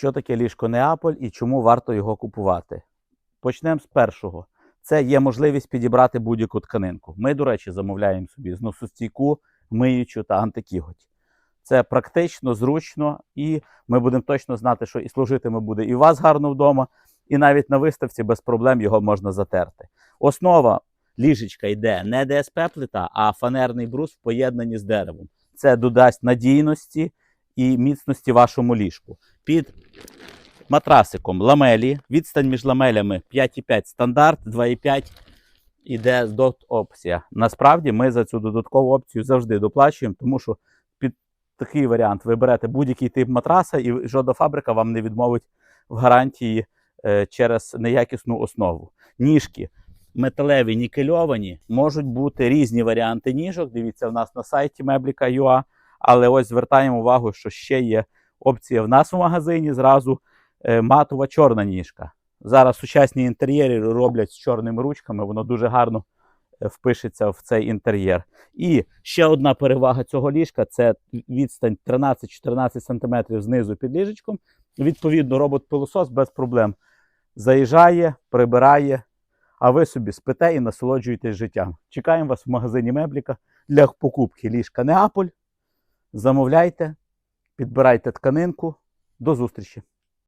Що таке ліжко Неаполь і чому варто його купувати? Почнемо з першого. Це є можливість підібрати будь-яку тканинку. Ми, до речі, замовляємо собі зносостійку, миючу та антикіготь. Це практично, зручно, і ми будемо точно знати, що і служитиме буде і у вас гарно вдома, і навіть на виставці без проблем його можна затерти. Основа ліжечка йде не ДСП плита, а фанерний брус в поєднанні з деревом. Це додасть надійності і міцності вашому ліжку. Під матрасиком ламелі, відстань між ламелями 5,5 стандарт, 2,5 іде дот опція. Насправді ми за цю додаткову опцію завжди доплачуємо, тому що під такий варіант ви берете будь-який тип матраса, і жодна фабрика вам не відмовить в гарантії е, через неякісну основу. Ніжки металеві, нікельовані, можуть бути різні варіанти ніжок. Дивіться, в нас на сайті Meblica.ua, але ось звертаємо увагу, що ще є опція в нас в магазині зразу е, матова чорна ніжка. Зараз сучасні інтер'єри роблять з чорними ручками, воно дуже гарно е, впишеться в цей інтер'єр. І ще одна перевага цього ліжка це відстань 13-14 см знизу під ліжечком. Відповідно, робот-пилосос без проблем заїжджає, прибирає, а ви собі спите і насолоджуєтесь життям. Чекаємо вас в магазині Мебліка для покупки ліжка Неаполь. Замовляйте, підбирайте тканинку. До зустрічі!